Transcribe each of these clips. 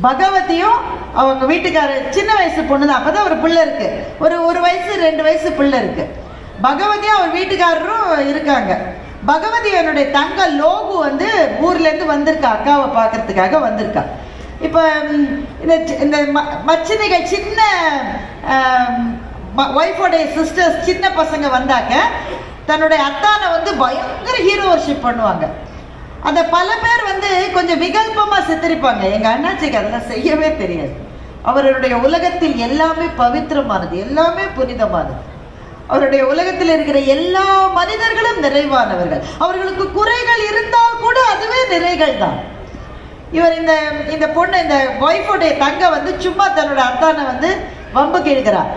பகவதியும் அவங்க வீட்டுக்காரர் சின்ன வயசு பொண்ணு தான் அப்பதான் ஒரு பிள்ளை இருக்கு. ஒரு ஒரு வயசு ரெண்டு வயசு பிள்ளை இருக்கு. பகவதியும் அவர் வீட்டுக்காரரும் இருக்காங்க. பகவதி என்னுடைய தங்க லோகு வந்து ஊர்லேருந்து வந்திருக்கா அக்காவை பார்க்கறதுக்காக வந்திருக்கா. இப்போ இந்த சி- இந்த ம- மச்சினிகள் சின்ன ஒய்ஃபோடைய சிஸ்டர்ஸ் சின்ன பசங்க வந்தாக்க தன்னுடைய அத்தானை வந்து பயங்கர ஹீரோவர்ஷிப் பண்ணுவாங்க. அந்த பல பேர் வந்து கொஞ்சம் விகல்பமாக சித்தரிப்பாங்க. எங்கள் அண்ணாச்சிக்கு அதெல்லாம் செய்யவே தெரியாது. அவருடைய உலகத்தில் எல்லாமே பவித்திரமானது எல்லாமே புனிதமானது. அவருடைய உலகத்தில் இருக்கிற எல்லா மனிதர்களும் நிறைவானவர்கள். அவர்களுக்கு குறைகள் இருந்தால் கூட அதுவே நிறைகள் தான். இவர் இந்த இந்த பொண்ணு இந்த ஒய்ஃபுடைய தங்க வந்து சும்மா தன்னோட அத்தானை வந்து வம்பு கேட்கிறார்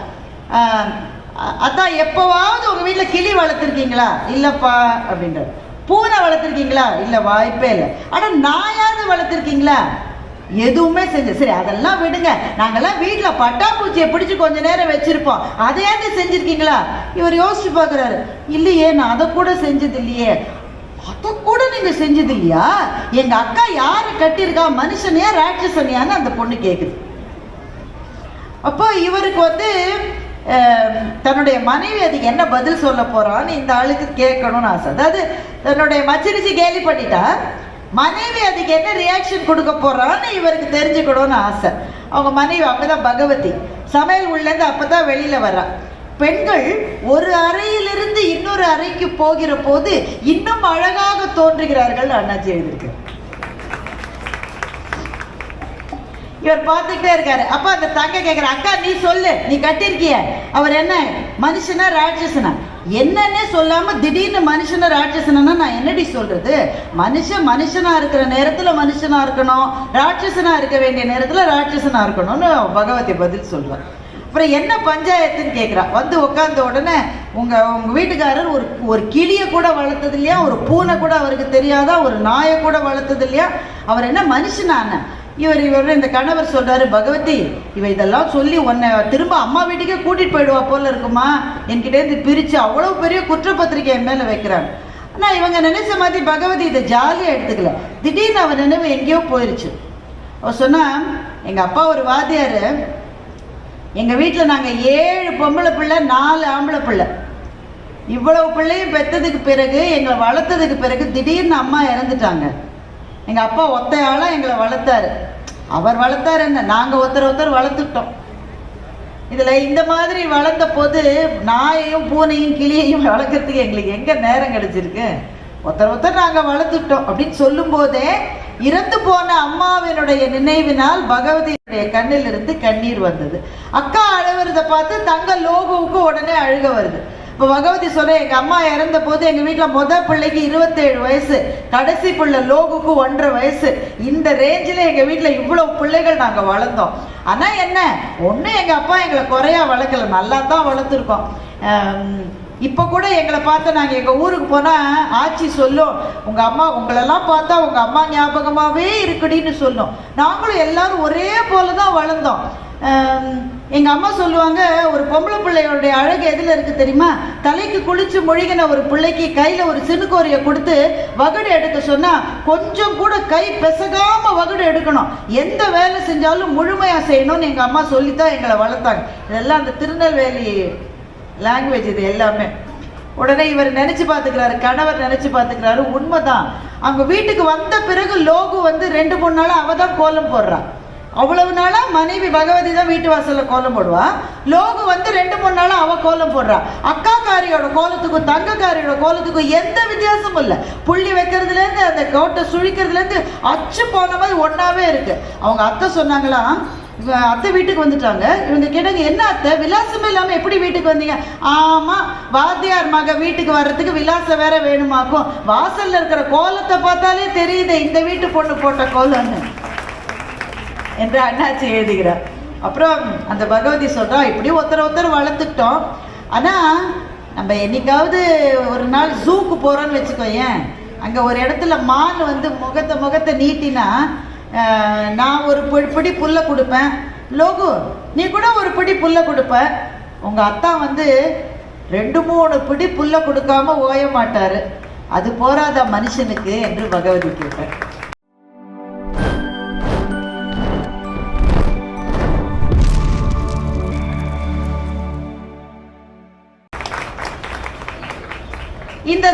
அதான் எப்போவாவது உங்கள் வீட்டில் கிளி வளர்த்துருக்கீங்களா? இல்லைப்பா அப்படின்றது பூனை வளர்த்துருக்கீங்களா? இல்லை வாய்ப்பே இல்லை. ஆனால் நாயாவது வளர்த்துருக்கீங்களா? எதுவுமே செஞ்சு சரி அதெல்லாம் விடுங்க. நாங்கெல்லாம் வீட்டில் பட்டாப்பூச்சியை பிடிச்சி கொஞ்ச நேரம் வச்சிருப்போம். அதையாவது செஞ்சிருக்கீங்களா? இவர் யோசிச்சு பார்க்குறாரு. இல்லையே நான் அதை கூட செஞ்சது இல்லையே. அதை கூட நீங்க செஞ்சது இல்லையா? எங்க அக்கா யாரை கட்டியிருக்கா? மனுஷனையா ராட்சசனியான்னு அந்த பொண்ணு கேக்குது. அப்போ இவருக்கு வந்து தன்னுடைய மனைவி அதுக்கு என்ன பதில் சொல்ல போறான்னு இந்த ஆளுக்கு கேட்கணும்னு ஆசை. அதாவது தன்னுடைய மச்சினிச்சு கேலி பண்ணிட்டா மனைவி அதுக்கு என்ன ரியாக்ஷன் கொடுக்க போறான்னு இவருக்கு தெரிஞ்சுக்கணும்னு ஆசை. அவங்க மனைவி அப்பதான் பகவதி. சமையல் உள்ளேருந்து அப்பதான் வெளியில வரா. பெண்கள் ஒரு அறையிலிருந்து இன்னொரு அறைக்கு போகிற போது இன்னும் அழகாக தோன்றுகிறார்கள் அண்ணாச்சி எழுதியிருக்கு. இவர் பார்த்துக்கிட்டே இருக்காரு. அப்ப அந்த தங்க கேட்கிற அக்கா நீ சொல்லு. நீ கட்டிருக்கிய அவர் என்ன? மனுஷனா ராட்சசனா. என்னன்னே சொல்லாம திடீர்னு மனுஷனை ராட்சசனா நான் என்னடி சொல்றது? மனுஷன் மனுஷனா இருக்கிற நேரத்துல மனுஷனா இருக்கணும். ராட்சசனா இருக்க வேண்டிய நேரத்துல ராட்சசனா இருக்கணும்னு பகவதி பதில் சொல்றார். அப்புறம் என்ன பஞ்சாயத்துன்னு கேட்குறா வந்து உட்காந்த உடனே உங்க உங்கள் வீட்டுக்காரர் ஒரு ஒரு கிளியை கூட வளர்த்தது இல்லையா ஒரு பூனை கூட அவருக்கு தெரியாதா? ஒரு நாயை கூட வளர்த்தது இல்லையா அவர் என்ன மனுஷனான. இவர் இவர் இந்த கணவர் சொல்றாரு பகவதி இவ இதெல்லாம் சொல்லி உன்னை திரும்ப அம்மா வீட்டுக்கே கூட்டிட்டு போயிடுவா போல இருக்குமா? என்கிட்ட இருந்து பிரிச்சு அவ்வளவு பெரிய குற்றப்பத்திரிக்கை என் மேல வைக்கிறாங்க. ஆனா இவங்க நினைச்ச மாதிரி பகவதி இதை ஜாலியா எடுத்துக்கல. திடீர்னு அவன் நினைவு எங்கேயோ போயிருச்சு. அவ சொன்னா எங்க அப்பா ஒரு வாத்தியாரு. எங்க வீட்டில் நாங்க ஏழு பொம்பளை பிள்ளை நாலு ஆம்பளை பிள்ளை. இவ்வளவு பிள்ளையும் பெத்ததுக்கு பிறகு எங்களை வளர்த்ததுக்கு பிறகு திடீர்னு அம்மா இறந்துட்டாங்க. எங்க அப்பா ஒத்தையாளா எங்களை வளர்த்தாரு. அவர் வளர்த்தாரு என்ன? நாங்க ஒருத்தர் ஒருத்தர் வளர்த்துட்டோம் இதுல இந்த மாதிரி வளர்ந்த போது நாயையும் பூனையும் கிளியையும் வளர்க்கறதுக்கு எங்களுக்கு எங்க நேரம் கிடைச்சிருக்கு? ஒருத்தர் ஒருத்தர் நாங்க வளர்த்துட்டோம் அப்படின்னு சொல்லும் போதே இறந்து போன அம்மாவினுடைய நினைவினால் பகவதியுடைய கண்ணில் இருந்து கண்ணீர் வந்தது. அக்கா அழுவுறத பார்த்து தங்க லோகுவுக்கு உடனே அழுக வருது. இப்போ பகவதி சொல்ற எங்கள் அம்மா இறந்த போது எங்கள் வீட்டில் முத பிள்ளைக்கு இருபத்தேழு வயசு கடைசி பிள்ளை லோகுக்கு ஒன்றரை வயசு. இந்த ரேஞ்சில் எங்கள் வீட்டில் இவ்வளோ பிள்ளைகள் நாங்கள் வளர்ந்தோம். ஆனால் என்ன ஒன்று எங்கள் அப்பா எங்களை குறையா வளர்க்கல நல்லா தான் வளர்த்துருக்கோம். இப்போ கூட எங்களை பார்த்து நாங்கள் எங்கள் ஊருக்கு போனால் ஆச்சி சொல்லும் உங்கள் அம்மா உங்களெல்லாம் பார்த்தா உங்கள் அம்மா ஞாபகமாகவே இருக்குடின்னு சொல்லும். நாங்களும் எல்லாரும் ஒரே போல தான் வளர்ந்தோம். எங்கள் அம்மா சொல்லுவாங்க ஒரு பொம்பளை பிள்ளையோடைய அழகு எதில் இருக்குது தெரியுமா? தலைக்கு குளிச்சு முழுகின ஒரு பிள்ளைக்கு கையில் ஒரு சினுக்கோரியை கொடுத்து வகுடு எடுக்க சொன்னால் கொஞ்சம் கூட கை பெசகாமல் வகுடு எடுக்கணும். எந்த வேலை செஞ்சாலும் முழுமையாக செய்யணும்னு எங்கள் அம்மா சொல்லித்தான் எங்களை வளர்த்தாங்க. இதெல்லாம் அந்த திருநெல்வேலி லாங்குவேஜ் இது எல்லாமே. உடனே இவர் நினச்சி பார்த்துக்கிறாரு கணவர் நினச்சி பார்த்துக்கிறாரு உண்மைதான். அவங்க வீட்டுக்கு வந்த பிறகு லோகு வந்து ரெண்டு மூணு நாள் அவ தான் கோலம் போடுறான். அவ்வளவு நாளா மனைவி பகவதி தான் வீட்டு வாசல்ல கோலம் போடுவா. லோகு வந்து ரெண்டு மூணு நாளா அவ கோலம் போடுறா. அக்காக்காரியோட கோலத்துக்கும் தங்கக்காரியோட கோலத்துக்கும் எந்த வித்தியாசமும் இல்லை. புள்ளி வைக்கிறதுல இருந்து அந்த கோட்டை சுழிக்கிறதுல இருந்து அச்சு போன மாதிரி ஒன்னாவே இருக்கு. அவங்க அத்தை சொன்னாங்களா அத்தை வீட்டுக்கு வந்துட்டாங்க. இவங்க கேட்டாங்க என்ன அத்தை? விலாசமே இல்லாம எப்படி வீட்டுக்கு வந்தீங்க? ஆமா வாத்தியார் மக வீட்டுக்கு வர்றதுக்கு விலாசம் வேற வேணுமாக்கும். வாசல்ல இருக்கிற கோலத்தை பார்த்தாலே தெரியுது இந்த வீட்டு பொண்ணு போட்ட கோலம்னு. என்று அண்ணாச்சி எழுதுகிறார். அப்புறம் அந்த பகவதி சொல்கிறோம் இப்படி ஒருத்தர் ஒருத்தர் வளர்த்துக்கிட்டோம். ஆனால் நம்ம என்னைக்காவது ஒரு நாள் ஜூக்கு போறோம்னு வச்சுக்கோயேன். அங்கே ஒரு இடத்துல மான் வந்து முகத்தை முகத்தை நீட்டினா நான் ஒரு பிடி புல்லை கொடுப்பேன். லோகு நீ கூட ஒரு பிடி புல்லை கொடுப்ப. உங்கள் அத்தா வந்து ரெண்டு மூணு பிடி புல்லை கொடுக்காம ஓய மாட்டார். அது போராத மனுஷனுக்கு? என்று பகவதி கேட்டார்.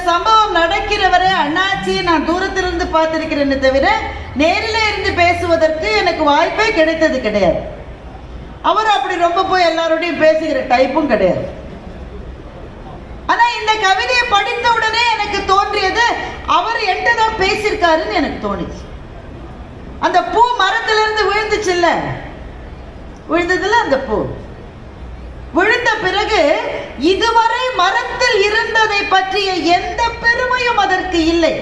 சம்பவம் நடக்கிற அண்ணாச்சியை நான் தூரத்திலிருந்து பார்த்திருக்கிறேன்னு தவிர நேரில் இருந்து பேசுவதற்கு எனக்கு வாய்ப்பே கிடைத்தது கிடையாது. அவர் அப்படி ரொம்ப போய் எல்லாரோடையும் பேசுகிற டைப்பும் கிடையாது. ஆனா இந்த கவிதையை படித்த உடனே எனக்கு தோன்றியது அவர் என்கிட்ட தான் பேசியிருக்காருன்னு எனக்கு தோணுச்சு. அந்த பூ மரத்துல இருந்து விழுந்துச்சுல்ல? விழுந்ததுல அந்த பூ. விழுந்த பிறகு இதுவரை மரத்தில் இருந்ததை பற்றிய எந்த பெருமையும் அதற்கு இல்லை.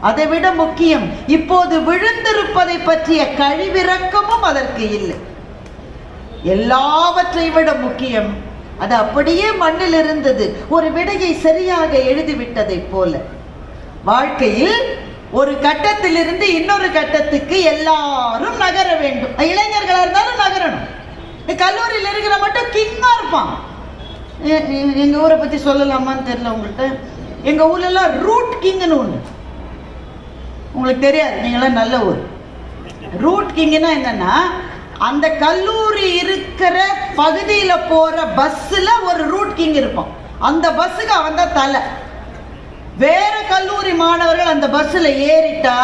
அதை விட முக்கியம் இப்போது விழுந்திருப்பதை பற்றிய கழிவிறக்கமும் அதற்கு இல்லை. எல்லாவற்றை விட முக்கியம் அது அப்படியே மண்ணில் இருந்தது ஒரு விடையை சரியாக எழுதிவிட்டதை போல. வாழ்க்கையில் ஒரு கட்டத்திலிருந்து இன்னொரு கட்டத்துக்கு எல்லாரும் நகர வேண்டும். இளைஞர்களாக இருந்தாலும் நகரணும். கல்லூரியில் இருக்கிற மட்டும் கிங்காக இருப்பான். எங்கள் ஊரை பற்றி சொல்லலாமான்னு தெரியல உங்கள்கிட்ட எங்கள் ஊர்லலாம் ரூட் கிங்குன்னு ஒன்று உங்களுக்கு தெரியாது நீங்களாம் நல்ல ஊர். ரூட் கிங்னா என்னன்னா அந்த கல்லூரி இருக்கிற பகுதியில் போகிற பஸ்ஸில் ஒரு ரூட் கிங் இருப்பான். அந்த பஸ்ஸுக்கு அவன் தான் தலை. வேற கல்லூரி மாணவர்கள் அந்த பஸ்ஸில் ஏறிட்டா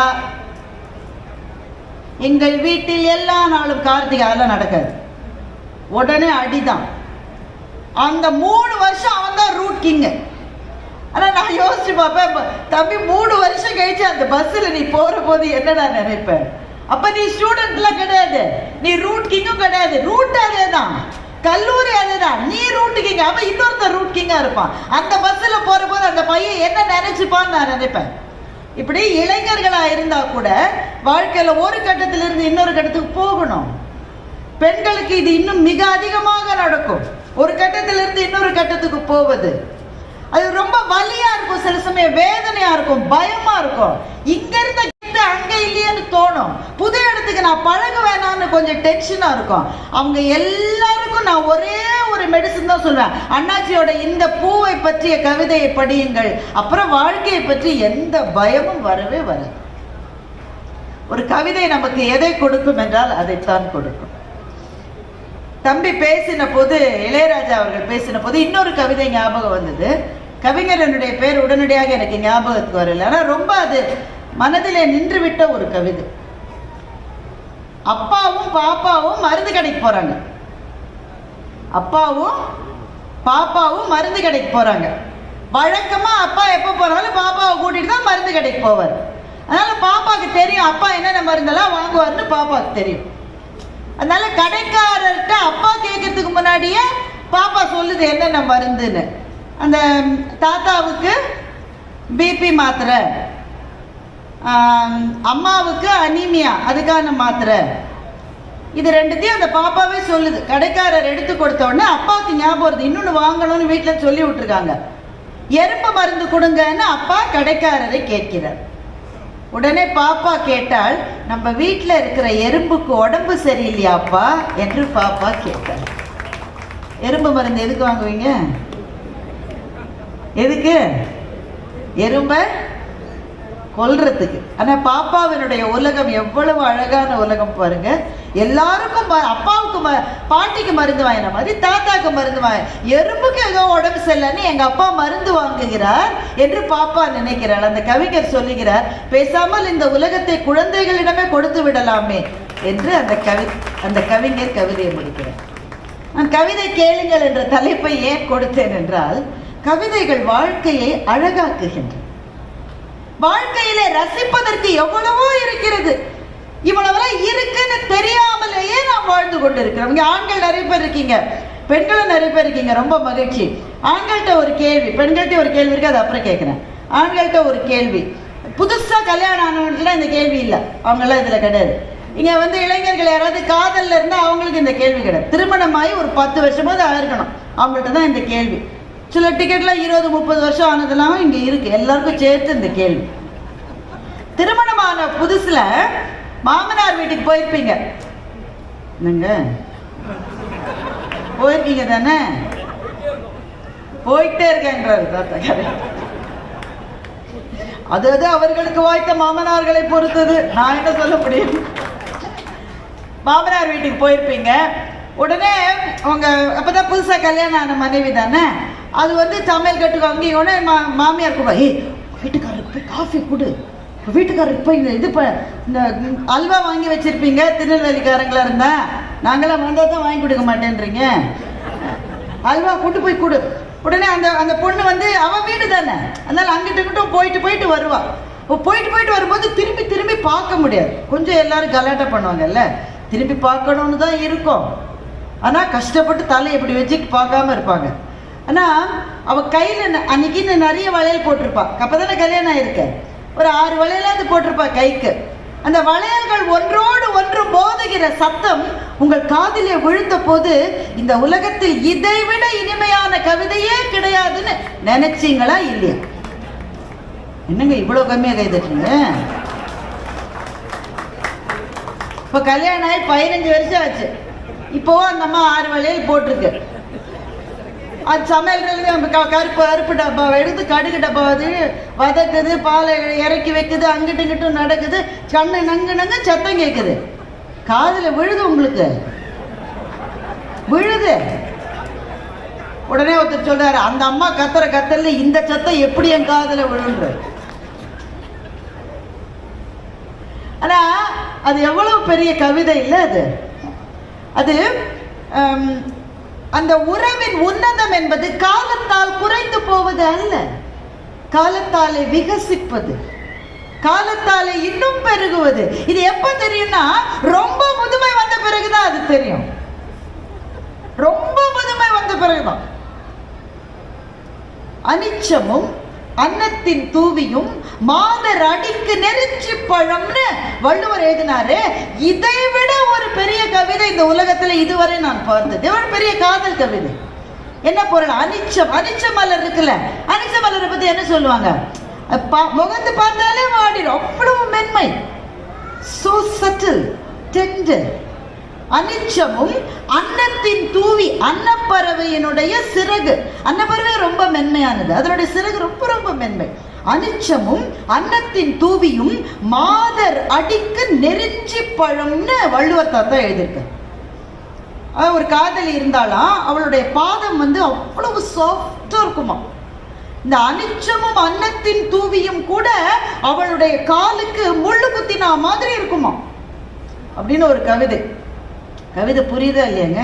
எங்கள் வீட்டில் எல்லா நாளும் கார்த்திகை அதெல்லாம் நடக்காது. உடனே அடிதான். அந்த மூணு வருஷம் அவன் தான் ரூட் கிங்கு ஆனால் நான் யோசிச்சு பார்ப்பேன் தம்பி மூணு வருஷம் கழிச்சு அந்த பஸ்ஸில் நீ போகிற போது என்னடா நினைப்பேன் அப்ப நீ ஸ்டூடெண்ட்லாம் கிடையாது. நீ ரூட் கிங்கும் கிடையாது. ரூட் அதேதான். கல்லூரி அதேதான். நீ ரூட் கிங் அவன் இன்னொருத்தர் ரூட் கிங்கா இருப்பான். அந்த பஸ்ஸில் போகிற போது அந்த பையன் என்ன நினைச்சுப்பான்னு நான் நினைப்பேன். இப்படி இளைஞர்களாக இருந்தால் கூட வாழ்க்கையில் ஒரு கட்டத்திலிருந்து இன்னொரு கட்டத்துக்கு போகணும். பெண்களுக்கு இது இன்னும் மிக அதிகமாக நடக்கும். ஒரு கட்டத்திலிருந்து இன்னொரு கட்டத்துக்கு போவது. அது ரொம்ப வலியா இருக்கும். சில சமயம் வேதனையா இருக்கும். பயமா இருக்கும். இங்க இருந்த கிட்ட அங்க இல்லையேன்னு தோணும். புது இடத்துக்கு நான் பழக வேணாம்னு கொஞ்சம் டென்ஷனா இருக்கும். அவங்க எல்லாருக்கும் நான் ஒரே ஒரு மெடிசன் தான் சொல்லுவேன் அண்ணாச்சியோட இந்த பூவை பற்றிய கவிதையை படியுங்கள். அப்புறம் வாழ்க்கையை பற்றி எந்த பயமும் வரவே வராது. ஒரு கவிதை நமக்கு எதை கொடுக்கும் என்றால் அதைத்தான் கொடுக்கும். தம்பி பேசின போது இளையராஜா அவர்கள் பேசின போது இன்னொரு கவிதை ஞாபகம் வந்தது. கவிஞரனுடைய பேர் உடனடியாக எனக்கு ஞாபகத்துக்கு வரல. ஆனால் ரொம்ப அது மனதிலே நின்று விட்ட ஒரு கவிதை. அப்பாவும் பாப்பாவும் மருந்து கடைக்கு போறாங்க. அப்பாவும் பாப்பாவும் மருந்து கடைக்கு போறாங்க. வழக்கமா அப்பா எப்போ போனாலும் பாப்பாவை கூட்டிட்டு தான் மருந்து கடைக்கு போவார். அதனால பாப்பாவுக்கு தெரியும் அப்பா என்னென்ன மருந்தெல்லாம் வாங்குவார்னு பாப்பாவுக்கு தெரியும். அதனால கடைக்காரர்கிட்ட அப்பா கேட்கறதுக்கு முன்னாடியே பாப்பா சொல்லுது என்னென்ன மருந்துன்னு. அந்த தாத்தாவுக்கு பிபி மாத்திரை. அம்மாவுக்கு அனீமியா அதுக்கான மாத்திரை. இது ரெண்டுத்தையும் அந்த பாப்பாவே சொல்லுது. கடைக்காரர் எடுத்து கொடுத்த உடனே அப்பாவுக்கு ஞாபகம் வருது. இன்னொன்று வாங்கணும்னு வீட்டில் சொல்லி விட்டுருக்காங்க. எறும்பு மருந்து கொடுங்கன்னு அப்பா கடைக்காரரை கேட்கிறார். உடனே பாப்பா கேட்டால் நம்ம வீட்டில் இருக்கிற எறும்புக்கு உடம்பு சரியில்லையாப்பா என்று பாப்பா கேட்டார் எறும்பு மருந்து எதுக்கு வாங்குவீங்க? எதுக்கு? எறும்பை கொல்றதுக்கு. ஆனால் பாப்பாவினுடைய உலகம் எவ்வளவு அழகான உலகம் பாருங்க. எல்லாருக்கும் ம- அப்பாவுக்கு ம பாட்டிக்கு மருந்து வாங்கின மாதிரி தாத்தாக்கு மருந்து வாங்க எறும்புக்கு ஏதோ உடம்பு சரியில்லைன்னு எங்க அப்பா மருந்து வாங்குகிறார் என்று பாப்பா நினைக்கிறாள். அந்த கவிஞர் சொல்லுகிறார் பேசாமல் இந்த உலகத்தை குழந்தைகளிடமே கொடுத்து விடலாமே என்று அந்த கவி அந்த கவிஞர் கவிதையை முடிக்கிறார். நான் கவிதை கேளுங்கள் என்ற தலைப்பை ஏன் கொடுத்தேன் என்றால் கவிதைகள் வாழ்க்கையை அழகாக்குகின்றன. வாழ்க்கையிலே ரசிப்பதற்கு எவ்வளவோ இருக்கிறது. இவ்வளவெல்லாம் இருக்குன்னு தெரியாமலேயே நாம் வாழ்ந்து கொண்டிருக்கிறோம். இங்கே ஆண்கள் நிறைய பேர் இருக்கீங்க. பெண்களும் நிறைய பேர் இருக்கீங்க. ரொம்ப மகிழ்ச்சி. ஆண்கள்கிட்ட ஒரு கேள்வி. பெண்கள்கிட்ட ஒரு கேள்வி இருக்கு அது அப்புறம் கேட்குறேன். ஆண்கள்கிட்ட ஒரு கேள்வி. புதுசா கல்யாணம் ஆனவங்களுக்குலாம் இந்த கேள்வி இல்லை. அவங்களாம் இதுல கிடையாது. இங்க வந்து இளைஞர்கள் யாராவது காதல்ல இருந்தா அவங்களுக்கு இந்த கேள்வி கிடையாது. திருமணமாகி ஒரு பத்து வருஷமாவது ஆயிருக்கணும். அவங்கள்ட்ட தான் இந்த கேள்வி. சில டிக்கெட்லாம் இருபது முப்பது வருஷம் ஆனதெல்லாம் இங்க இருக்கு. எல்லாருக்கும் சேர்த்து இந்த கேள்வி. திருமணமான புதுசுல மாமனார் வீட்டுக்கு போயிருப்பீங்க. என்னங்க? போயிருக்கீங்க தானே? போயிட்டே இருக்கேன்றாரு தாத்தா கதை அது அது அவர்களுக்கு வாய்த்த மாமனார்களை பொறுத்தது. நான் என்ன சொல்ல முடியும்? மாமனார் வீட்டுக்கு போயிருப்பீங்க. உடனே அவங்க அப்பதான் புதுசா கல்யாணம் ஆன மனைவி தானே? அது வந்து சமையல் கட்டுக்கு அங்கேயும் உடனே மா மாமியார் கூட ஏய் வீட்டுக்காரருக்கு போய் காஃபி கொடு. வீட்டுக்காரர் இப்போ இந்த இது இப்போ இந்த அல்வா வாங்கி வச்சிருப்பீங்க திருநெல்வேலிக்காரங்களா இருந்தா? நாங்களாம் வந்தால் தான் வாங்கி கொடுக்க மாட்டேன்றீங்க. அல்வா கொண்டு போய் கொடு. உடனே அந்த அந்த பொண்ணு வந்து அவன் வீடு தானே. அதனால் அங்கிட்டு இங்கிட்டும் போயிட்டு போயிட்டு வருவாள் இப்போ போயிட்டு போயிட்டு வரும்போது திரும்பி திரும்பி பார்க்க முடியாது. கொஞ்சம் எல்லாரும் கலாட்டம் பண்ணுவாங்கல்ல. திரும்பி பார்க்கணும்னு தான் இருக்கும். ஆனால் கஷ்டப்பட்டு தலை இப்படி வச்சு பார்க்காம இருப்பாங்க. ஆனால் அவள் கையில் அன்னைக்கு நிறைய வளையல் போட்டிருப்பாள் அப்போ தானே கல்யாணம் ஆயிருக்கேன் ஒரு ஆறு வளையலாவது போட்டிருப்பா கைக்கு. அந்த வளையல்கள் ஒன்றோடு ஒன்று மோதுகிற சத்தம் உங்கள் காதிலே விழுந்த போது இந்த உலகத்தில் இதைவிட இனிமையான கவிதையே கிடையாதுன்னு நினைச்சீங்களா இல்லையா? என்னங்க இவ்வளோ கம்மியாக கை தட்டுறீங்க கல்யாணம் ஆகி பதினஞ்சு வருஷம் ஆச்சு. இப்போ அந்த அம்மா ஆறு வளையல் போட்டிருக்கு. அது சமையல் கருப்பு அருப்பு டப்பா எடுத்து கடுகு டப்பா அது வதக்குது பாலை இறக்கி வைக்குது அங்கிட்டு இங்கிட்டும் நடக்குது. கண்ணு நங்கு நங்கு சத்தம் கேட்குது காதில் விழுது உங்களுக்கு. விழுது. உடனே ஒருத்தர் சொல்றாரு அந்த அம்மா கத்துற கத்தல்ல இந்த சத்தம் எப்படி என் காதல விழுன்ற ஆனா அது எவ்வளவு பெரிய கவிதை இல்லை அது. அது அந்த உறவின் உன்னதம் என்பது காலத்தால் குறைந்து போவது அல்ல. காலத்தாலே விகசிப்பது காலத்தாலே இன்னும் பெருகுவது. இது எப்ப தெரியும்னா ரொம்ப முதுமை வந்த பிறகுதான் அது தெரியும். ரொம்ப முதுமை வந்த பிறகுதான். அனிச்சமும் அன்னத்தின் தூவியும் மாதர் அடிக்கு நெருச்சி பழம்னு வள்ளுவர் எழுதினாரு. இதை விட ஒரு பெரிய கவிதை இந்த உலகத்துல இதுவரை நான் பார்த்தது. ஒரு பெரிய காதல் கவிதை. என்ன பொருள்? அனிச்சம். அனிச்ச மலர் இருக்குல்ல? அனிச்ச மலரை பத்தி என்ன சொல்லுவாங்க? பா- முகந்து பார்த்தாலே வாடிடும் அவ்வளவு மென்மை. சோ சட்டில் டெண்டர் அனிச்சமும் அன்னத்தின் தூவி அன்னப்பறவையினுடைய சிறகு. அன்னப்பறவை ரொம்ப மென்மையானது. அதனுடைய சிறகு ரொம்ப ரொம்ப மென்மை. அனிச்சமும் அன்னத்தின் தூவியும் மாதர் அடிக்கு நெருஞ்சி பழம்னு வள்ளுவர் தாத்தா எழுதியிருக்கார் ஒரு காதலி இருந்தாலாம் அவளுடைய பாதம் வந்து அவ்வளவு சாஃப்டா இருக்குமா. இந்த அனிச்சமும் அன்னத்தின் தூவியும் கூட அவளுடைய காலுக்கு முள்ளு குத்தினா மாதிரி இருக்குமா. அப்படின்னு ஒரு கவிதை. கவிதை புரியுதா இல்லையாங்க?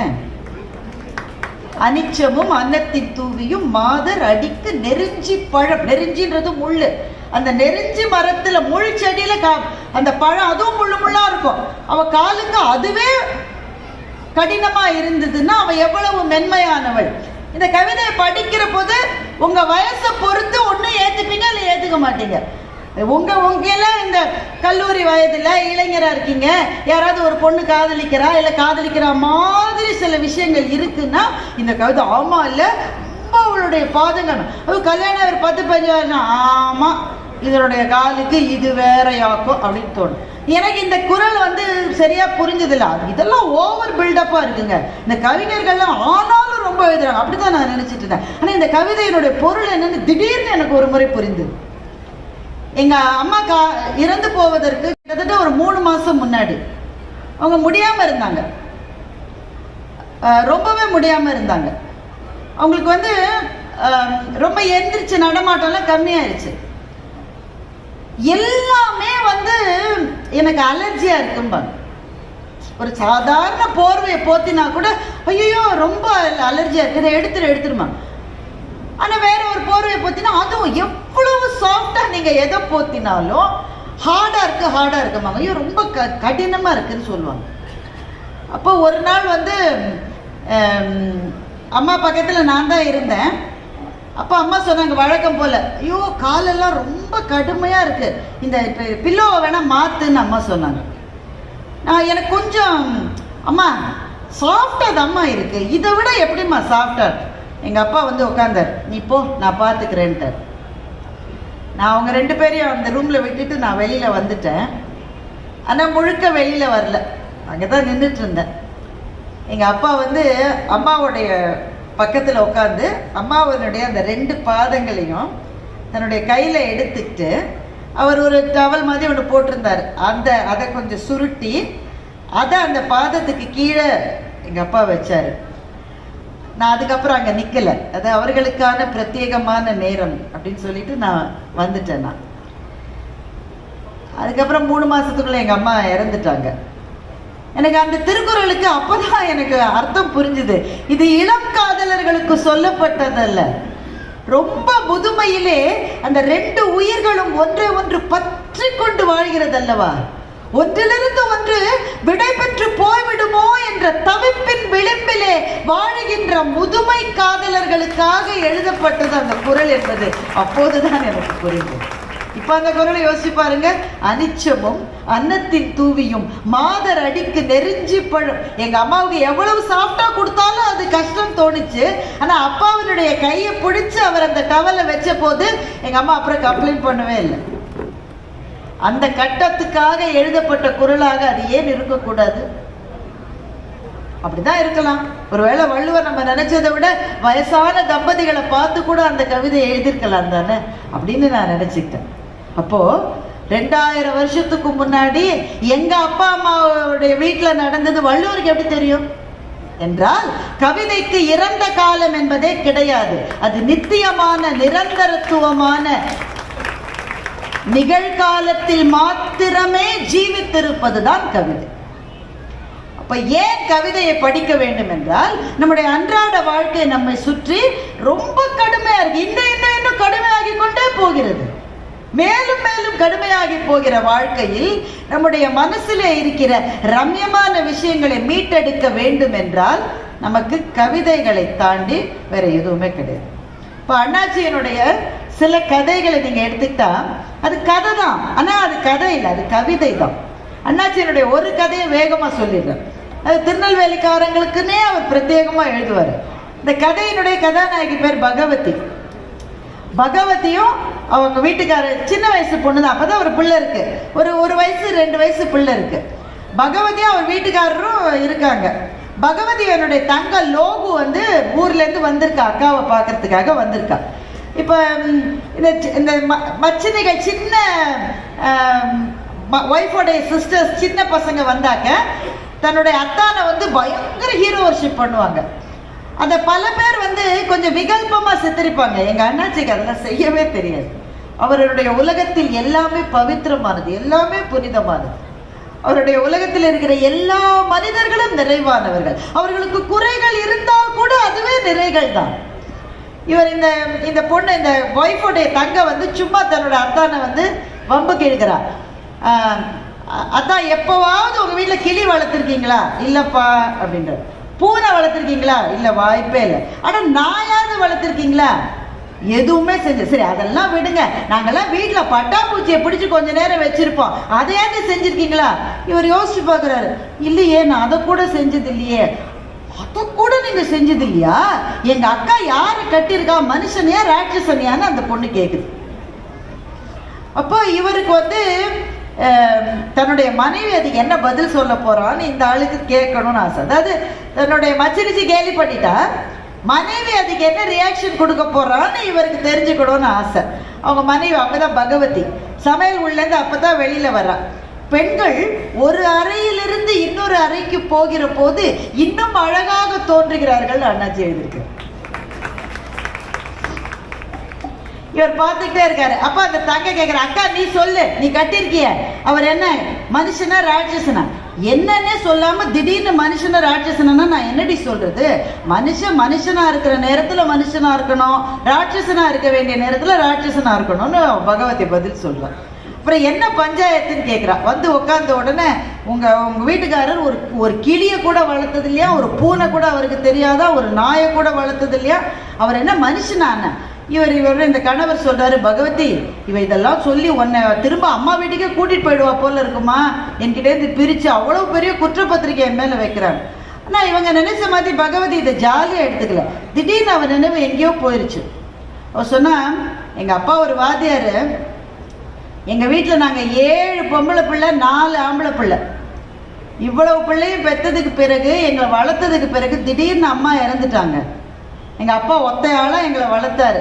அனிச்சமும் அன்னத்தின் தூவியும் மாதர் அடிக்கு நெருஞ்சி பழம் நெருஞ்சின்றது முள்ளு. அந்த நெருஞ்சி மரத்துல முள் செடியில கா அந்த பழம் அதுவும் முள்ளு முள்ளா இருக்கும். அவ காலுக்கு அதுவே கடினமா இருந்ததுன்னா அவ எவ்வளவு மென்மையானவள். இந்த கவிதையை படிக்கிற போது உங்க வயசை பொறுத்து ஒண்ணு ஏத்துப்பீங்க இல்லை ஏத்துக்க மாட்டீங்க? உங்க உங்கெல்லாம் இந்த கல்லூரி வயதுல இளைஞரா இருக்கீங்க. யாராவது ஒரு பொண்ணு காதலிக்கிறா இல்ல காதலிக்கிற மாதிரி சில விஷயங்கள் இருக்குன்னா இந்த கவிதை ஆமா இல்ல ரொம்ப அவளுடைய பாதகம் அது கல்யாணம் ஒரு பத்து பதினஞ்சு வருஷம் ஆமா இதனுடைய காலுக்கு இது வேறையாக்கும் அப்படின்னு தோணும். எனக்கு இந்த குரல் வந்து சரியா புரிஞ்சதில்ல. இதெல்லாம் ஓவர் பில்டப்பா இருக்குங்க. இந்த கவிஞர்கள்லாம் ஆனாலும் ரொம்ப எழுதுறாங்க. அப்படிதான் நான் நினைச்சிட்டு இருந்தேன். ஆனா இந்த கவிதையினுடைய பொருள் என்னன்னு திடீர்னு எனக்கு ஒரு முறை புரிந்தது. எங்க அம்மா கா இறந்து போவதற்கு கிட்டத்தட்ட ஒரு மூணு மாசம் முன்னாடி. அவங்க முடியாம இருந்தாங்க. ரொம்பவே முடியாம இருந்தாங்க. அவங்களுக்கு வந்து ரொம்ப எந்திரிச்சு நடமாட்டம்லாம் கம்மியாயிருச்சு. எல்லாமே வந்து எனக்கு அலர்ஜியா இருக்கும்பாங்க. ஒரு சாதாரண போர்வையை போத்தினா கூட ஐயோ ரொம்ப அலர்ஜியா இருக்கு. இதை எடுத்துரு எடுத்துருமா ஆனா வேற ஒரு போர்வை போத்தினா அதுவும் எவ்வளவு சாஃப்டா நீங்க எதை போத்தினாலும் ஹார்டா இருக்கு ஹார்டா இருக்குமாங்க ஐயோ ரொம்ப க கடினமா இருக்குன்னு சொல்லுவாங்க. அப்போ ஒரு நாள் வந்து அம்மா பக்கத்தில் நான் தான் இருந்தேன். அப்போ அம்மா சொன்னாங்க வழக்கம் போல். ஐயோ காலெல்லாம் ரொம்ப கடுமையாக இருக்குது இந்த இப்போ பில்லோவை வேணால் மாற்றுன்னு அம்மா சொன்னாங்க. நான் எனக்கு கொஞ்சம் அம்மா சாஃப்டா அம்மா இருக்குது இதை விட எப்படிம்மா சாஃப்டா எங்கள் அப்பா வந்து உட்காந்தார் நீ போ நான் பார்த்துக்கிறேன்ட்டார் நான் அவங்க ரெண்டு பேரையும் அந்த ரூமில் விட்டுட்டு நான் வெளியில் வந்துட்டேன். ஆனால் முழுக்க வெளியில் வரல. அங்கதான் நின்றுட்டு இருந்தேன் எங்கள் அப்பா வந்து அம்மாவுடைய பக்கத்தில் உட்காந்து அம்மாவனுடைய அந்த ரெண்டு பாதங்களையும் தன்னுடைய கையில் எடுத்துக்கிட்டு அவர் ஒரு டவல் மாதிரி ஒன்று போட்டிருந்தார். அந்த அதை கொஞ்சம் சுருட்டி அதை அந்த பாதத்துக்கு கீழே எங்கள் அப்பா வச்சார். நான் அதுக்கப்புறம் அங்கே நிற்கலை அது அவர்களுக்கான பிரத்யேகமான நேரம் அப்படின்னு சொல்லிட்டு நான் வந்துட்டேன் நான். அதுக்கப்புறம் மூணு மாதத்துக்குள்ளே எங்க அம்மா இறந்துட்டாங்க. எனக்கு அந்த திருக்குறளுக்கு அப்பதான் எனக்கு அர்த்தம் புரிஞ்சுது. இது இளம் காதலர்களுக்கு சொல்லப்பட்டதல்ல. ரொம்ப முதுமையிலே அந்த ரெண்டு உயிர்களும் ஒன்றை ஒன்று பற்றி கொண்டு வாழ்கிறது அல்லவா ஒன்றிலிருந்து ஒன்று விடை பெற்று போய்விடுமோ என்ற தவிப்பின் விளிம்பிலே வாழுகின்ற முதுமை காதலர்களுக்காக எழுதப்பட்டது அந்த குரல் என்பது. அப்போதுதான் எனக்கு புரிந்தது. இப்ப அந்த குரலை யோசிச்சு பாருங்க. அனிச்சமும் அன்னத்தின் தூவியும் மாதர் அடிக்கு நெருஞ்சி பழம் எங்க அம்மாவுக்கு எவ்வளவு சாப்பிட்டா கொடுத்தாலும் அது கஷ்டம் தோணுச்சு. ஆனா அப்பாவினுடைய கையை பிடிச்சு அவர் அந்த டவலை வச்ச போது எங்க அம்மா அப்புறம் கம்ப்ளைண்ட் பண்ணவே இல்லை. அந்த கட்டத்துக்காக எழுதப்பட்ட குரலாக அது ஏன் இருக்கக்கூடாது? அப்படிதான் இருக்கலாம். ஒருவேளை வள்ளுவர் நம்ம நினைச்சதை விட வயசான தம்பதிகளை பார்த்து கூட அந்த கவிதை எழுதியிருக்கலாம் தானே? அப்படின்னு நான் நினைச்சுக்கிட்டேன். அப்போ ரெண்டாயிரம் வருஷத்துக்கு முன்னாடி எங்க அப்பா அம்மாவுடைய வீட்டுல நடந்தது வள்ளுவருக்கு எப்படி தெரியும்? என்றால் கவிதைக்கு இறந்த காலம் என்பதே கிடையாது. அது நித்தியமான நிரந்தரத்துவமான நிகழ்காலத்தில் மாத்திரமே ஜீவித்திருப்பதுதான் கவிதை. அப்ப ஏன் கவிதையை படிக்க வேண்டும் என்றால் நம்முடைய அன்றாட வாழ்க்கை நம்மை சுற்றி ரொம்ப கடுமையா இருக்கு. இன்னும் இன்னும் இன்னும் கடுமையாகி கொண்டே போகிறது. மேலும் மேலும் கடுமையாகி போகிற வாழ்க்கையில் நம்முடைய மனசிலே இருக்கிற ரம்யமான விஷயங்களை மீட்டெடுக்க வேண்டும் என்றால் நமக்கு கவிதைகளை தாண்டி வேற எதுவுமே கிடையாது. இப்போ அண்ணாச்சியனுடைய சில கதைகளை நீங்க எடுத்துக்கிட்டா அது கதை தான் ஆனால் அது கதை இல்லை அது கவிதை தான் அண்ணாச்சியனுடைய ஒரு கதையை வேகமாக சொல்லிடுறார் அது திருநெல்வேலிக்காரங்களுக்குன்னே அவர் பிரத்யேகமாக எழுதுவார். இந்த கதையினுடைய கதாநாயகி பேர் பகவதி. பகவதியும் அவங்க வீட்டுக்காரர் சின்ன வயசு பொண்ணு தான். அப்பதான் ஒரு பிள்ளை இருக்கு. ஒரு ஒரு வயசு ரெண்டு வயசு பிள்ளை இருக்கு. பகவதியும் அவர் வீட்டுக்காரரும் இருக்காங்க. பகவதி என்னுடைய தங்க லோகு வந்து ஊர்லேருந்து வந்திருக்கா அக்காவை பார்க்கறதுக்காக வந்திருக்கா. இப்போ இந்த சி- இந்த ம- மச்சினிகள் சின்ன ஒய்ஃபோடைய சிஸ்டர்ஸ் சின்ன பசங்க வந்தாக்க தன்னுடைய அத்தானை வந்து பயங்கர ஹீரோ வர்ஷிப் பண்ணுவாங்க. அந்த பல பேர் வந்து கொஞ்சம் விகல்பமாக சித்தரிப்பாங்க. எங்கள் அண்ணாச்சிக்கு அதெல்லாம் செய்யவே தெரியாது. அவருடைய உலகத்தில் எல்லாமே பவித்திரமானது எல்லாமே புனிதமானது. அவருடைய உலகத்தில் இருக்கிற எல்லா மனிதர்களும் நிறைவானவர்கள். அவர்களுக்கு குறைகள் இருந்தால் கூட அதுவே நிறைகள் தான் இவர் இந்த இந்த பொண்ணு இந்த ஒய்ஃபுடைய தங்க வந்து சும்மா தன்னோட அத்தானை வந்து வம்புக்கு இழுக்கிறார் அத்தான் அதான் எப்போவாவது உங்கள் வீட்டில் கிளி வளர்த்துருக்கீங்களா? இல்லைப்பா அப்படின்றார். பூனை வளர்த்துருக்கீங்களா? இல்லை வாய்ப்பே இல்லை. ஆனால் நாயாவது வளர்த்துருக்கீங்களா? எதுவுமே செஞ்சு சரி அதெல்லாம் விடுங்க. நாங்கெல்லாம் வீட்டில் பட்டாம்பூச்சியை பிடிச்சி கொஞ்ச நேரம் வச்சுருப்போம். அதையாவது செஞ்சுருக்கீங்களா? இவர் யோசிச்சு பார்க்குறாரு. இல்லையே நான் அதை கூட செஞ்சது இல்லையே அதை கூட நீங்க செஞ்சது இல்லையா? எங்க அக்கா யாரை கட்டியிருக்கா? மனுஷனையா ராட்சசனியான்னு அந்த பொண்ணு கேக்குது. அப்போ இவருக்கு வந்து அஹ், தன்னுடைய மனைவி அதுக்கு என்ன பதில் சொல்ல போறான்னு இந்த ஆளுக்கு கேட்கணும்னு ஆசை. அதாவது தன்னுடைய மச்சரிச்சு கேலி பண்ணிட்டா மனைவி அதுக்கு என்ன ரியாக்ஷன் கொடுக்க போறான்னு இவருக்கு தெரிஞ்சுக்கணும்னு ஆசை. அவங்க மனைவி அப்பதான் பகவதி. சமையல் உள்ளேருந்து அப்பதான் வெளியில வர்றான் பெண்கள் ஒரு அறையிலிருந்து இன்னொரு அறைக்கு போகிற போது இன்னும் அழகாக தோன்றுகிறார்கள் அண்ணாச்சி எழுதியிருக்கு. இவர் பார்த்துக்கிட்டே இருக்காரு. அப்ப அந்த தங்க கேக்குற அக்கா நீ சொல்லு. நீ கட்டிருக்கிய அவர் என்ன மனுஷனா ராட்சசனா? என்னன்னே சொல்லாம திடீர்னு மனுஷனை ராட்சசனா நான் என்னடி சொல்றது? மனுஷன் மனுஷனா இருக்கிற நேரத்துல மனுஷனா இருக்கணும். ராட்சசனா இருக்க வேண்டிய நேரத்துல ராட்சசனா இருக்கணும்னு பகவதி பதில் சொல்றான் அப்புறம் என்ன பஞ்சாயத்துன்னு கேட்குறா வந்து உட்காந்த உடனே உங்கள் உங்கள் வீட்டுக்காரர் ஒரு ஒரு கிளியை கூட வளர்த்தது இல்லையா? ஒரு பூனை கூட அவருக்கு தெரியாதா? ஒரு நாயை கூட வளர்த்தது இல்லையா? அவர் என்ன மனுஷனான? இவர் இவர் இந்த கணவர் சொல்கிறாரு பகவதி இவ இதெல்லாம் சொல்லி உன்னை திரும்ப அம்மா வீட்டுக்கே கூட்டிகிட்டு போயிடுவா போல இருக்குமா? என்கிட்டேருந்து பிரித்து அவ்வளோ பெரிய குற்றப்பத்திரிக்கை என் மேலே வைக்கிறாங்க ஆனால் இவங்க நினைச்ச மாதிரி பகவதி இதை ஜாலியாக எடுத்துக்கல. திடீர்னு அவர் நினைவு எங்கேயோ போயிருச்சு. அவர் சொன்னால் எங்கள் அப்பா ஒரு வாத்தியார் எங்க வீட்டில் நாங்கள் ஏழு பொம்பளை பிள்ளை நாலு ஆம்பளை பிள்ளை. இவ்வளவு பிள்ளையும் பெத்ததுக்கு பிறகு எங்களை வளர்த்ததுக்கு பிறகு திடீர்னு அம்மா இறந்துட்டாங்க. எங்கள் அப்பா ஒத்தையாளாக எங்களை வளர்த்தாரு.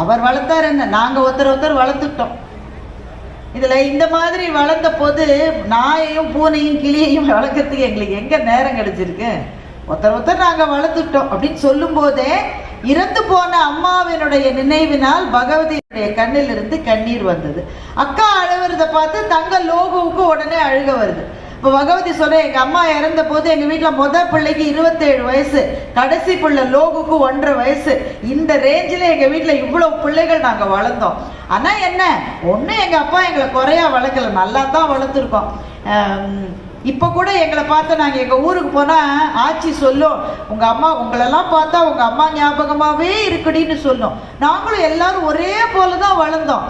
அவர் வளர்த்தாரு என்ன? நாங்கள் ஒருத்தர் ஒருத்தர் வளர்த்துட்டோம் இதில் இந்த மாதிரி வளர்ந்த போது நாயையும் பூனையும் கிளியையும் வளர்க்கறதுக்கு எங்களுக்கு எங்கே நேரம் கிடச்சிருக்கு? ஒருத்தர் ஒருத்தர் நாங்கள் வளர்த்துட்டோம் அப்படின்னு சொல்லும் போதே இறந்து போன அம்மாவினுடைய நினைவினால் பகவதியுடைய கண்ணில் இருந்து கண்ணீர் வந்தது. அக்கா அழுவுறத பார்த்து தங்க லோகுவுக்கு உடனே அழுக வருது. இப்போ பகவதி சொல்ற எங்க அம்மா இறந்த போது எங்க வீட்டில் முத பிள்ளைக்கு இருபத்தேழு வயசு கடைசி பிள்ளை லோகுக்கு ஒன்றரை வயசு. இந்த ரேஞ்சில் எங்க வீட்டில் இவ்வளவு பிள்ளைகள் நாங்கள் வளர்ந்தோம். ஆனால் என்ன? ஒன்று எங்க அப்பா எங்களை குறையா வளர்க்கல. நல்லா தான் வளர்த்துருக்கோம். இப்போ கூட எங்களை பார்த்து நாங்கள் எங்கள் ஊருக்கு போனால் ஆச்சி சொல்லும் உங்கள் அம்மா உங்களெல்லாம் பார்த்தா உங்கள் அம்மா ஞாபகமாகவே இருக்குடின்னு சொல்லும். நாங்களும் எல்லாரும் ஒரே போல தான் வளர்ந்தோம்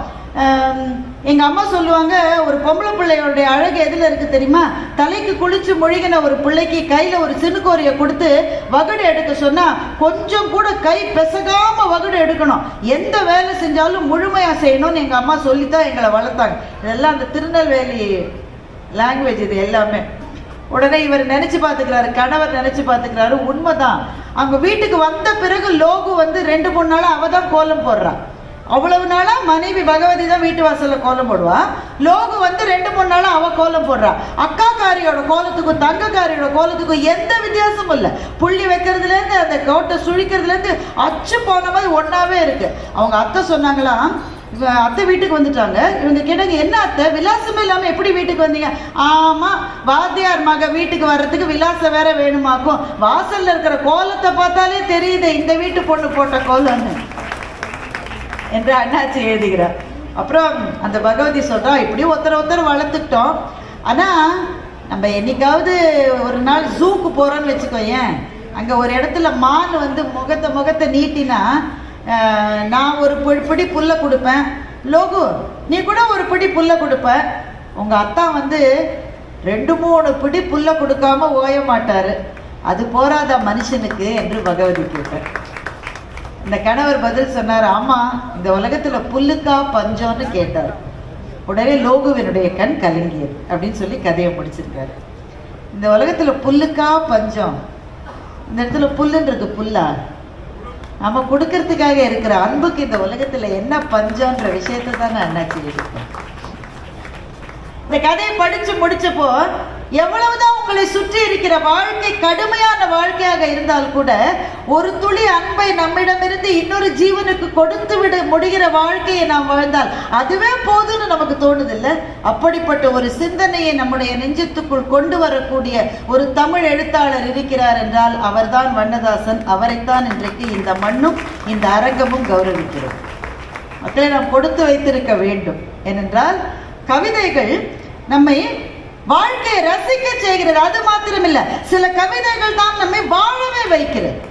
எங்கள் அம்மா சொல்லுவாங்க ஒரு பொம்பளை பிள்ளையோடைய அழகு எதில் இருக்குது தெரியுமா? தலைக்கு குளிச்சு மொழிகின ஒரு பிள்ளைக்கு கையில் ஒரு சினுக்கோரியை கொடுத்து வகுடு எடுக்க சொன்னால் கொஞ்சம் கூட கை பெசகாமல் வகுடு எடுக்கணும். எந்த வேலை செஞ்சாலும் முழுமையாக செய்யணும்னு எங்கள் அம்மா சொல்லி தான் எங்களை வளர்த்தாங்க. இதெல்லாம் அந்த திருநெல்வேலி லாங்குவேஜ் இது எல்லாமே. உடனே இவர் நினைச்சு பார்த்துக்கிறாரு கணவர் நினைச்சு பார்த்துக்கிறாரு உண்மைதான். அவங்க வீட்டுக்கு வந்த பிறகு லோகு வந்து ரெண்டு மூணு நாளா அவ தான் கோலம் போடுறா. அவ்வளவு நாளா மனைவி பகவதி தான் வீட்டு வாசல்ல கோலம் போடுவா. லோகு வந்து ரெண்டு மூணு நாளா அவ கோலம் போடுறா. அக்காக்காரியோட கோலத்துக்கும் தங்கக்காரியோட கோலத்துக்கும் எந்த வித்தியாசமும் இல்லை. புள்ளி வைக்கிறதுல இருந்து அந்த கோட்டை சுழிக்கிறதுல இருந்து அச்சு போன மாதிரி ஒன்றாவே இருக்கு. அவங்க அத்தை சொன்னாங்களாம் அத்தை வீட்டுக்கு வந்துட்டாங்க. இவங்க கேட்டாங்க என்ன அத்தை? விலாசமே இல்லாமல் எப்படி வீட்டுக்கு வந்தீங்க? ஆமாம் வாத்தியார் மக வீட்டுக்கு வர்றதுக்கு விலாசம் வேற வேணுமாக்கும். வாசல்ல இருக்கிற கோலத்தை பார்த்தாலே தெரியுது இந்த வீட்டு பொண்ணு போட்ட கோலம்னு. என்று அண்ணாச்சி எழுதுகிறார். அப்புறம் அந்த பகவதி சொல்றா இப்படி ஒருத்தர் ஒருத்தர் வளர்த்துக்கிட்டோம். ஆனால் நம்ம என்னைக்காவது ஒரு நாள் ஜூக்கு போறோம்னு வச்சுக்கோயேன். அங்கே ஒரு இடத்துல மான் வந்து முகத்தை முகத்தை நீட்டினா நான் ஒரு பிடி புல்லை கொடுப்பேன். லோகு நீ கூட ஒரு பிடி புல்லை கொடுப்ப. உங்கள் அத்தா வந்து ரெண்டு மூணு பிடி புல்லை கொடுக்காம ஓய மாட்டார். அது போராத மனுஷனுக்கு என்று பகவதி கேட்டார். இந்த கணவர் பதில் சொன்னார் ஆமாம் இந்த உலகத்தில் புல்லுக்கா பஞ்சம்னு கேட்டார். உடனே லோகுவினுடைய கண் கலங்கியது அப்படின்னு சொல்லி கதையை முடிச்சிருக்காரு. இந்த உலகத்தில் புல்லுக்கா பஞ்சம்? இந்த இடத்துல புல்லுன்றது புல்லா? நம்ம கொடுக்கறதுக்காக இருக்கிற அன்புக்கு இந்த உலகத்துல என்ன பஞ்சம்ன்ற விஷயத்தை தான் நான் அண்ணாச்சி இந்த கதையை படிச்சு முடிச்சப்போ எவ்வளவுதான் உங்களை சுற்றி இருக்கிற வாழ்க்கை கடுமையான வாழ்க்கையாக இருந்தால் கூட ஒரு துளி அன்பை நம்மிடமிருந்து இன்னொரு ஜீவனுக்கு கொடுத்து விட முடிகிற வாழ்க்கையை நாம் வாழ்ந்தால் அதுவே போதும்னு நமக்கு தோணுதில்லை? அப்படிப்பட்ட ஒரு சிந்தனையை நம்முடைய நெஞ்சத்துக்குள் கொண்டு வரக்கூடிய ஒரு தமிழ் எழுத்தாளர் இருக்கிறார் என்றால் அவர்தான் வண்ணதாசன். அவரைத்தான் இன்றைக்கு இந்த மண்ணும் இந்த அரங்கமும் கௌரவிக்கிறோம். மக்களை நாம் கொடுத்து வைத்திருக்க வேண்டும். ஏனென்றால் கவிதைகள் நம்மை வாழ்க்கையை ரசிக்க செய்கிறது. அது மாத்திரமில்ல சில கவிதைகள் தான் நம்மை வாழவே வைக்கிறது.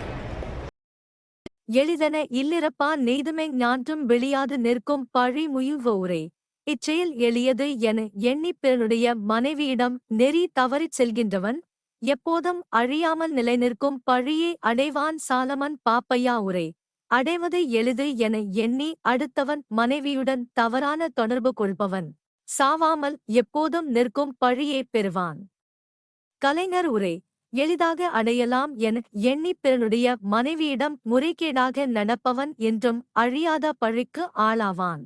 எளிதென இல்லிறப்பா நெய்துமை ஞான்றும் வெளியாது நிற்கும் பழி முயுவோரே. இச்செயல் எளியது என எண்ணிப் பிறனுடைய மனைவியிடம் நெறி தவறிச் செல்கின்றவன் எப்போதும் அழியாமல் நிலை நிற்கும் பழியே அடைவான் சாலமன் பாப்பையா உரே அடைவது எளிது என எண்ணி அடுத்தவன் மனைவியுடன் தவறான தொடர்பு கொள்பவன். சாவாமல் எப்போதும் நிற்கும் பழியே பெறுவான். கலைஞர் உரை எளிதாக அடையலாம் என எண்ணிப் பிறனுடைய மனைவியிடம் முறைகேடாக நடப்பவன் என்றும் அழியாத பழிக்கு ஆளாவான்.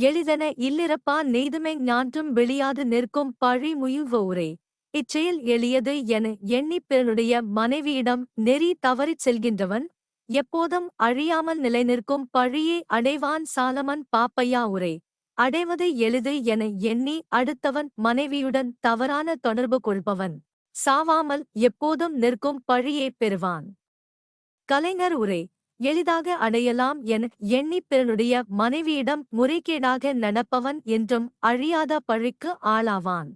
எளிதென இல்லிறப்பான் நெய்துமை ஞான்றும் வெளியாது நிற்கும் பழி முயல்வோரே இச்செயல் எளியது என எண்ணிப் பிறனுடைய மனைவியிடம் நெறி தவறிச் செல்கின்றவன் எப்போதும் அழியாமல் நிலைநிற்கும் பழியே அடைவான் சாலமன் பாப்பையா உரை அடைவது எளிது என எண்ணி அடுத்தவன் மனைவியுடன் தவறான தொடர்பு கொள்பவன். சாவாமல் எப்போதும் நிற்கும் பழியே பெறுவான். கலைஞர் உரை எளிதாக அடையலாம் என எண்ணிப் பிறனுடைய மனைவியிடம் முறைகேடாக நடப்பவன் என்றும் அழியாத பழிக்கு ஆளாவான்.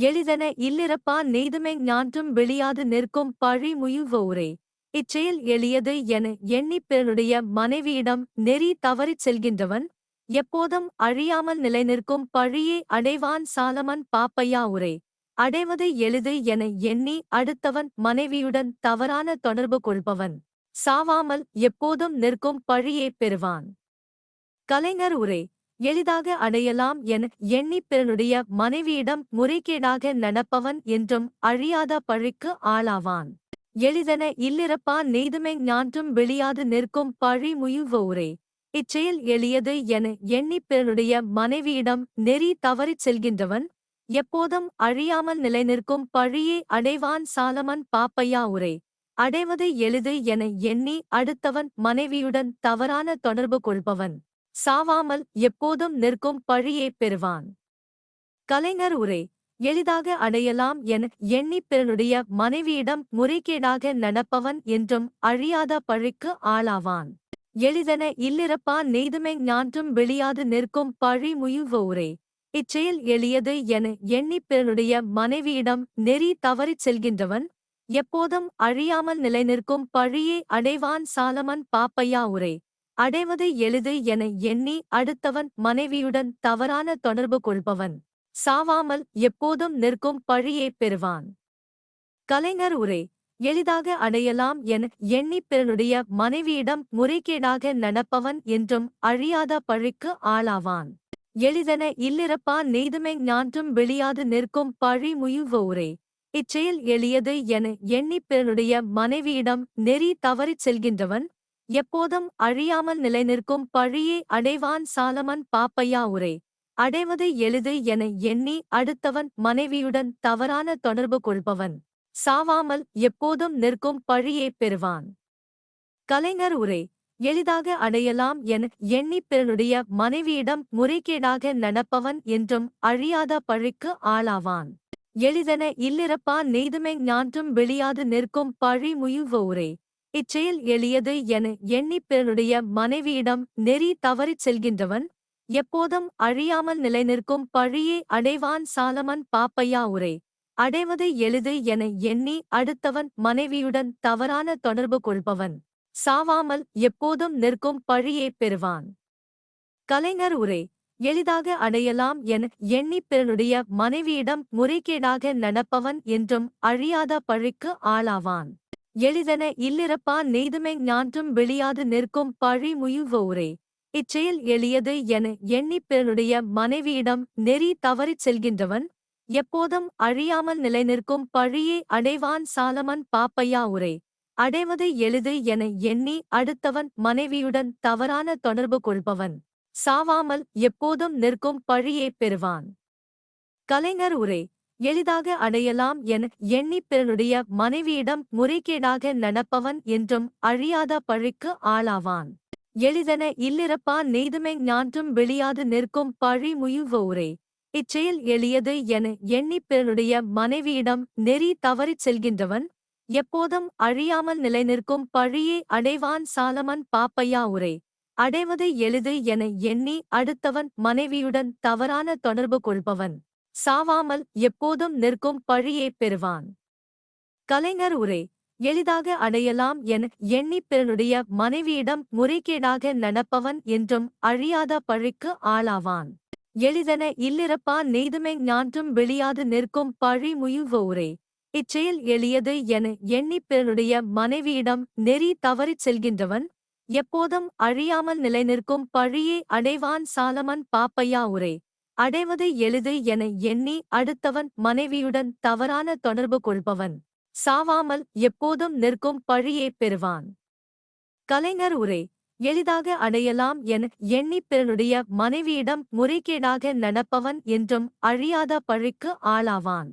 எளிதென இல்லிறப்பான் நெய்துமை ஞான்றும் வெளியாது நிற்கும் பழி முயுவ உரை. இச்செயல் எளியது என எண்ணிப் பிறனுடைய மனைவியிடம் நெறி தவறிச் செல்கின்றவன் எப்போதும் அழியாமல் நிலைநிற்கும் பழியே அடைவான் சாலமன் பாப்பையா உரை. அடைவது எளிது என எண்ணி அடுத்தவன் மனைவியுடன் தவறான தொடர்பு கொள்பவன். சாவாமல் எப்போதும் நிற்கும் பழியே பெறுவான். கலைஞர் உரை எளிதாக அடையலாம் என எண்ணிப் பிறனுடைய மனைவியிடம் முறைகேடாக நடப்பவன் என்றும் அழியாத பழிக்கு ஆளாவான். எளிதென இல்லிறப்பான் நெய்துமை ஞான்றும் வெளியாது நிற்கும் பழி முயுவ உரை. இச்செயல் எளியது என எண்ணிப் பிறனுடைய மனைவியிடம் நெறி தவறிச் செல்கின்றவன் எப்போதும் அழியாமல் நிலைநிற்கும் பழியே அடைவான் சாலமன் பாப்பையா உரை அடைவது எளிது என எண்ணி அடுத்தவன் மனைவியுடன் தவறான தொடர்பு கொள்பவன் சாவாமல் எப்போதும் நிற்கும் பழியே பெறுவான். கலைஞர் உரை எளிதாக அடையலாம் என எண்ணி பிறனுடைய மனைவியிடம் முறைகேடாக நடப்பவன் என்றும் அழியாத பழிக்கு ஆளாவான். எளிதன இல்லிறப்பா நெய்துமை ஞான்றும் வெளியாது நிற்கும் பழி முயுவோரே இச்செயல் எளியது என எண்ணி பிறனுடைய மனைவியிடம் நெறி தவறிச் செல்கின்றவன் எப்போதும் அழியாமல் நிலைநிற்கும் பழியே அடைவான் சாலமன் பாப்பையா உரை அடைவது எளிது என எண்ணி அடுத்தவன் மனைவியுடன் தவறான தொடர்பு கொள்பவன் சாவாமல் எப்போதும் நிற்கும் பழியே பெறுவான். கலைஞர் உரை எளிதாக அடையலாம் என எண்ணி பிறனுடைய மனைவியிடம் முறைகேடாக நடப்பவன் என்றும் அழியாத பழிக்கு ஆளாவான். எளிதென இல்லிறப்பா நெய்துமை ஞான்றும் வெளியாது நிற்கும் பழி முயுவோரே. இச்செயல் எளியது என எண்ணி பிறனுடைய மனைவியிடம் நெறி தவறிச் செல்கின்றவன். எப்போதும் அழியாமல் நிலைநிற்கும் பழியே அடைவான் சாலமன் பாப்பையா உரை அடைவது எளிது என எண்ணி அடுத்தவன் மனைவியுடன் தவறான தொடர்பு கொள்பவன். சாவாமல் எப்போதும் நிற்கும் பழியே பெறுவான். கலைஞர் உரை எளிதாக அடையலாம் என எண்ணி பிறனுடைய மனைவியிடம் முறைகேடாக நடப்பவன் என்றும் அழியாத பழிக்கு ஆளாவான். எளிதென இல்லிறப்பா நெய்துமை ஞான்றும் வெளியாது நிற்கும் பழி முயுவ உரை இச்செயல் எளியது என எண்ணி பிறனுடைய மனைவியிடம் நெறி தவறிச் செல்கின்றவன் எப்போதும் அழியாமல் நிலைநிற்கும் பழியே அடைவான் சாலமன் பாப்பையா உரை அடைவது எளிது என எண்ணி அடுத்தவன் மனைவியுடன் தவறான தொடர்பு கொள்பவன். சாவாமல் எப்போதும் நிற்கும் பழியே பெறுவான். கலைஞர் உரை எளிதாக அடையலாம் என எண்ணி பிறனுடைய மனைவியிடம் முறைகேடாக நடப்பவன் என்றும் அழியாத பழிக்கு ஆளாவான். எளிதென இல்லிறப்பா நெய்துமை ஞான்றும் வெளியாது நிற்கும் பழி முயுவ உரை. இச்செயல் எளியது என எண்ணி பிறனுடைய மனைவியிடம் நெறி தவறிச் செல்கின்றவன் எப்போதும் அழியாமல் நிலைநிற்கும் பழியே அடைவான் சாலமன் பாப்பையா உரை. அடைவது எளிது என எண்ணி அடுத்தவன் மனைவியுடன் தவறான தொடர்பு கொள்பவன். சாவாமல் எப்போதும் நிற்கும் பழியே பெறுவான். கலைஞர் உரை எளிதாக அடையலாம் என எண்ணி பிறனுடைய மனைவியிடம் முறைகேடாக நடப்பவன் என்றும் அழியாத பழிக்கு ஆளாவான். எளிதென இல்லிறப்பா நெய்துமை ஞான்றும் வெளியாது நிற்கும் பழி முயுவோரே இச்செயல் எளியது என எண்ணி பிறனுடைய மனைவியிடம் நெறி தவறிச் செல்கின்றவன் எப்போதும் அழியாமல் நிலைநிற்கும் பழியே அடைவான் சாலமன் பாப்பையா உரை அடைவது எளிது என எண்ணி அடுத்தவன் மனைவியுடன் தவறான தொடர்பு கொள்பவன் சாவாமல் எப்போதும் நிற்கும் பழியே பெறுவான். கலைஞர் உரை எளிதாக அடையலாம் என எண்ணி பிறனுடைய மனைவியிடம் முறைகேடாக நடப்பவன் என்றும் அழியாத பழிக்கு ஆளாவான். எளிதன இல்லிறப்பா நெய்துமை ஞான்றும் வெளியாது நிற்கும் பழி முயுவோரே இச்செயல் எளியது என எண்ணி பிறனுடைய மனைவியிடம் நெறி தவறிச் செல்கின்றவன் எப்போதும் அழியாமல் நிலைநிற்கும் பழியே அடைவான் சாலமன் பாப்பையா உரை அடைவது எளிது என எண்ணி அடுத்தவன் மனைவியுடன் தவறான தொடர்பு கொள்பவன் சாவாமல் எப்போதும் நிற்கும் பழியே பெறுவான். கலைஞர் உரை எளிதாக அடையலாம் என எண்ணி பிறனுடைய மனைவியிடம் முறைகேடாக நடப்பவன் என்றும் அழியாத பழிக்கு ஆளாவான்.